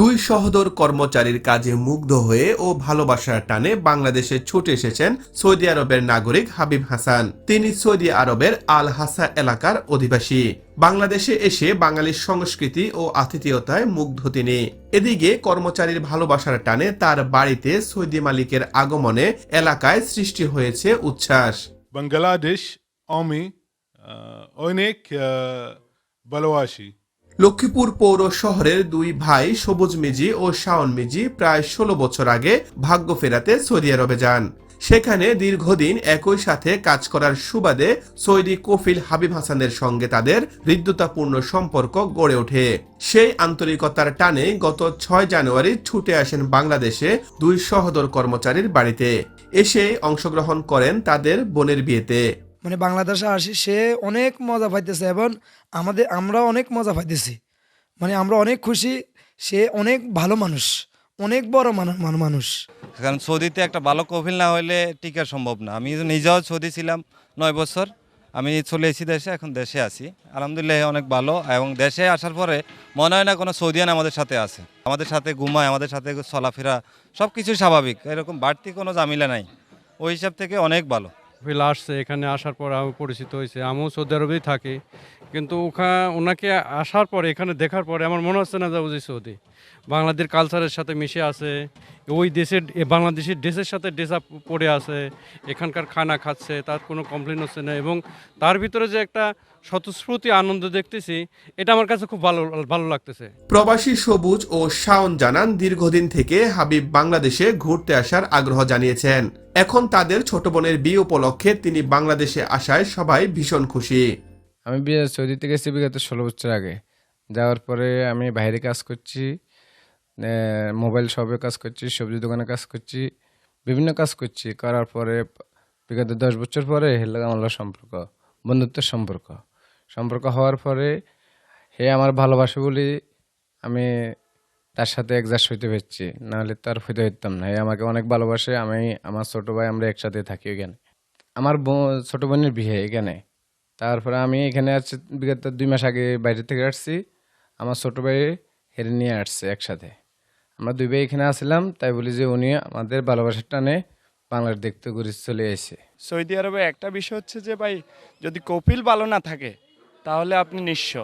দুই সহদর কর্মচারীর কাজে মুগ্ধ হয়ে ও ভালোবাসার টানে বাংলাদেশে ছুটে এসেছেন সৌদি আরবের নাগরিক হাবিব হাসান। তিনি সৌদি আরবের আল হাসা এলাকার অধিবাসী। বাংলাদেশে এসে বাঙালির সংস্কৃতি ও আতিথেয়তায় মুগ্ধ তিনি। এদিকে কর্মচারীর ভালোবাসার টানে তার বাড়িতে সৌদি মালিকের আগমনে এলাকায় সৃষ্টি হয়েছে উচ্ছ্বাস। বাংলাদেশ আমি অনেক ভালোবাসি। লক্ষ্মীপুর পৌর শহরের দুই ভাই সবুজ মিজি ও শাওন মিজি প্রায় ষোলো বছর আগে ভাগ্য ফেরাতে সৌদি আরবে যান। সেখানে দীর্ঘদিন একই সাথে কাজ করার সুবাদে সৌদি কফিল হাবিব হাসানের সঙ্গে তাদের হৃদ্যতাপূর্ণ সম্পর্ক গড়ে ওঠে। সেই আন্তরিকতার টানে গত ছয় জানুয়ারি ছুটে আসেন বাংলাদেশে দুই সহদর কর্মচারীর বাড়িতে। এসে অংশগ্রহণ করেন তাদের বোনের বিয়েতে। মানে বাংলাদেশে আসি, সে অনেক মজা পাইতেছে এবং আমাদের আমরা অনেক মজা পাইতেছি। মানে আমরা অনেক খুশি, সে অনেক ভালো মানুষ, অনেক বড় মানুষ। কারণ সৌদিতে একটা ভালো কফিল না হলে টিকা সম্ভব না। আমি নিজেও সৌদি ছিলাম নয় বছর, আমি চলে এসেছি দেশে, এখন দেশে আছি। আলহামদুলিল্লাহ অনেক ভালো এবং দেশে আসার পরে মনে হয় না কোনো সৌদিয়ান আমাদের সাথে আছে। আমাদের সাথে ঘুমায়, আমাদের সাথে চলাফেরা সব কিছুই স্বাভাবিক, এরকম বাড়তি কোনো জামিলা নাই। ওই হিসাব থেকে অনেক ভালো। ফিল আসছে, এখানে আসার পর আমি পরিচিত হয়েছে। আমিও সৌদি আরবেই থাকি, কিন্তু ওখা, ওনাকে আসার পরে, এখানে দেখার পরে, আমার মনে হচ্ছে না যে বুঝি সৌদি বাংলাদেশের কালচারের সাথে মিশে আছে ওই দেশের এ বাংলাদেশের ড্রেসের সাথে ড্রেস আপ পরে আছে এখানকার খানা খাচ্ছে তার কোনো কমপ্লেন হচ্ছে না এবং তার ভিতরে যে একটা স্বতঃস্ফূর্তি আনন্দ দেখতেছি এটা আমার কাছে খুব ভালো ভালো লাগতেছে। প্রবাসী সবুজ ও শাওন জানান দীর্ঘদিন থেকে হাবিব বাংলাদেশে ঘুরতে আসার আগ্রহ জানিয়েছেন। এখন তাদের ছোট বোনের বিয়ে উপলক্ষে তিনি বাংলাদেশে আসায় সবাই ভীষণ খুশি। আমি বিয়ে সৌদিতে গেছি বিগত ষোলো বছর আগে। যাওয়ার পরে আমি বাইরে কাজ করছি মোবাইল শপে কাজ করছি, সবজি দোকানে কাজ করছি, বিভিন্ন কাজ করছি। করার পরে, বিগত দশ বছর পরে হেলে আমার সম্পর্ক, বন্ধুত্বের সম্পর্ক। সম্পর্ক হওয়ার পরে হে আমার ভালোবাসে বলি আমি তার সাথে অ্যাডজাস্ট হইতে পারছি, নাহলে তার হইতে হইতাম না। হে আমাকে অনেক ভালোবাসে, আমি, আমার ছোটো ভাই আমরা একসাথে থাকি এখানে। আমার ছোট বোনের বিয়ে এখানে। তারপরে আমি এখানে আসছি বিগত দুই মাস আগে বাইরে থেকে আসছি, আমার ছোটো ভাই হেরে নিয়ে আসছে একসাথে। আমরা দুই ভাই এখানে আসলাম, তাই বলি যে উনি আমাদের ভালোবাসার টানে বাংলার দেখতে ঘুরে চলে এসে। সৌদি আরবে একটা বিষয় হচ্ছে যে ভাই, যদি কপিল ভালো না থাকে, তাহলে আপনি নিঃস্ব।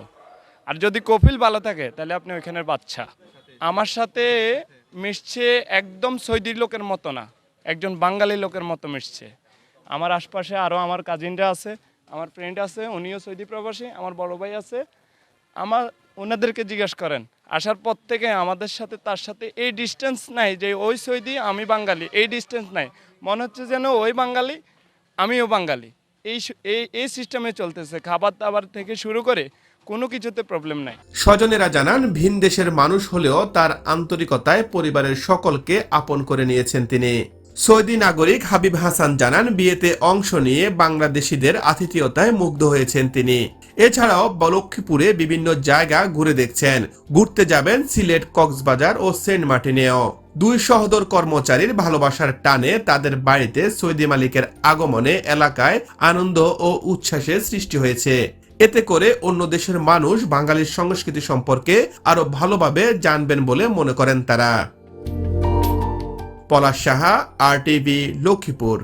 আর যদি কপিল ভালো থাকে, তাহলে আপনি ওইখানের বাচ্চা। আমার সাথে মিশছে একদম সৌদি লোকের মতো না, একজন বাঙালি লোকের মতো মিশছে। আমার আশপাশে আরও আমার কাজিনরা আছে, আমার ফ্রেন্ড আছে, উনিও সৌদি প্রবাসী, আমার বড় ভাই আছে আমার ওনাদেরকে জিজ্ঞেস করেন। আসার পর থেকে আমাদের সাথে তার সাথে এই ডিস্টেন্স নাই যে ওই সৈদি, আমি বাঙালি, এই ডিস্টেন্স নাই। মনে হচ্ছে যেন ওই বাঙালি, আমিও বাঙালি। এই এই সিস্টেমে চলতেছে। খাবার দাবার থেকে শুরু করে কোনো কিছুতে প্রবলেম নাই। স্বজনেরা জানান, ভিন দেশের মানুষ হলেও তার আন্তরিকতায় পরিবারের সকলকে আপন করে নিয়েছেন তিনি। সৌদি নাগরিক হাবিব হাসান জানান, বিয়েতে অংশ নিয়ে বাংলাদেশিদের আতিথেয়তায় মুগ্ধ হয়েছেন তিনি। এছাড়াও লক্ষ্মীপুরে বিভিন্ন জায়গা ঘুরে দেখছেন। ঘুরতে যাবেন সিলেট, কক্সবাজার ও সেন্ট মার্টিনেও। দুই সহদর কর্মচারীর ভালোবাসার টানে তাদের বাড়িতে সৌদি মালিকের আগমনে এলাকায় আনন্দ ও উচ্ছ্বাসের সৃষ্টি হয়েছে। এতে করে অন্য দেশের মানুষ বাঙালির সংস্কৃতি সম্পর্কে আরও ভালোভাবে জানবেন বলে মনে করেন তারা। Palash Saha R TV Lakshmipur.